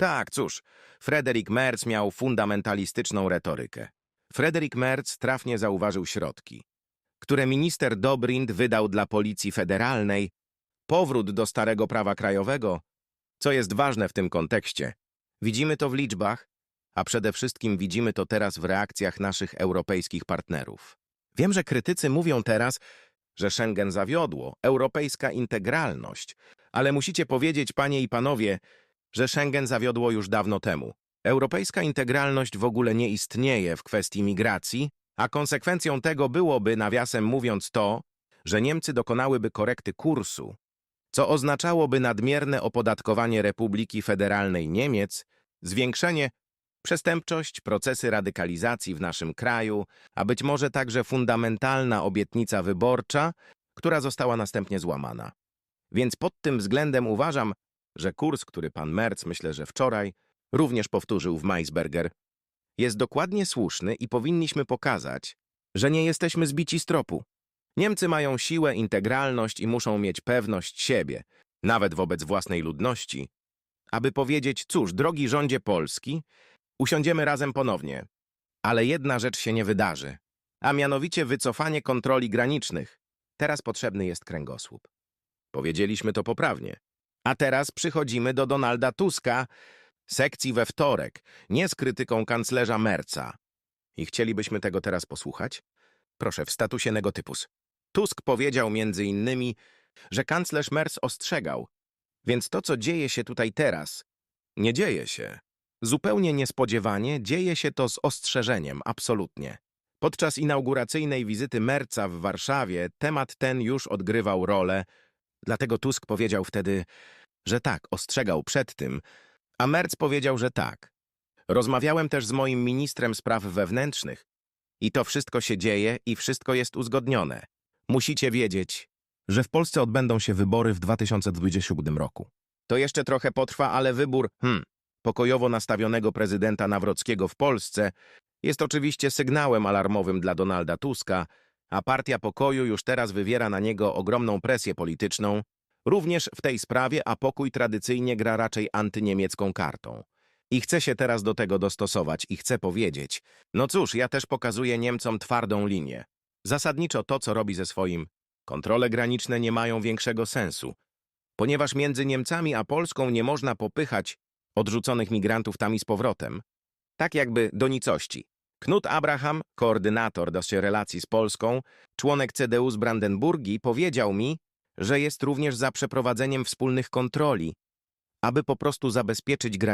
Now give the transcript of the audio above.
Tak, cóż, Frederick Merz miał fundamentalistyczną retorykę. Frederick Merz trafnie zauważył środki, które minister Dobrindt wydał dla Policji Federalnej, powrót do starego prawa krajowego, co jest ważne w tym kontekście. Widzimy to w liczbach, a przede wszystkim widzimy to teraz w reakcjach naszych europejskich partnerów. Wiem, że krytycy mówią teraz, że Schengen zawiodło, europejska integralność, ale musicie powiedzieć, panie i panowie, że Schengen zawiodło już dawno temu. Europejska integralność w ogóle nie istnieje w kwestii migracji, a konsekwencją tego byłoby, nawiasem mówiąc, to, że Niemcy dokonałyby korekty kursu, co oznaczałoby nadmierne opodatkowanie Republiki Federalnej Niemiec, zwiększenie przestępczość, procesy radykalizacji w naszym kraju, a być może także fundamentalna obietnica wyborcza, która została następnie złamana. Więc pod tym względem uważam, że kurs, który pan Merz, myślę, że wczoraj, również powtórzył w Meisberger, jest dokładnie słuszny i powinniśmy pokazać, że nie jesteśmy zbici z tropu. Niemcy mają siłę, integralność i muszą mieć pewność siebie, nawet wobec własnej ludności, aby powiedzieć, cóż, drogi rządzie Polski, usiądziemy razem ponownie. Ale jedna rzecz się nie wydarzy, a mianowicie wycofanie kontroli granicznych. Teraz potrzebny jest kręgosłup. Powiedzieliśmy to poprawnie. A teraz przychodzimy do Donalda Tuska, sekcji we wtorek, nie z krytyką kanclerza Merca. I chcielibyśmy tego teraz posłuchać? Proszę, w statusie negotypus. Tusk powiedział między innymi, że kanclerz Merz ostrzegał. Więc to, co dzieje się tutaj teraz, nie dzieje się. Zupełnie niespodziewanie dzieje się to z ostrzeżeniem, absolutnie. Podczas inauguracyjnej wizyty Merca w Warszawie temat ten już odgrywał rolę, dlatego Tusk powiedział wtedy, że tak, ostrzegał przed tym, a Merc powiedział, że tak. Rozmawiałem też z moim ministrem spraw wewnętrznych i to wszystko się dzieje i wszystko jest uzgodnione. Musicie wiedzieć, że w Polsce odbędą się wybory w 2027 roku. To jeszcze trochę potrwa, ale wybór, hmm, pokojowo nastawionego prezydenta Nawrockiego w Polsce jest oczywiście sygnałem alarmowym dla Donalda Tuska, a Partia Pokoju już teraz wywiera na niego ogromną presję polityczną, również w tej sprawie, a pokój tradycyjnie gra raczej antyniemiecką kartą. I chce się teraz do tego dostosować i chce powiedzieć, no cóż, ja też pokazuję Niemcom twardą linię. Zasadniczo to, co robi ze swoim kontrole graniczne nie mają większego sensu, ponieważ między Niemcami a Polską nie można popychać odrzuconych migrantów tam i z powrotem. Tak jakby do nicości. Knut Abraham, koordynator do się relacji z Polską, członek CDU z Brandenburgii, powiedział mi, że jest również za przeprowadzeniem wspólnych kontroli, aby po prostu zabezpieczyć granice.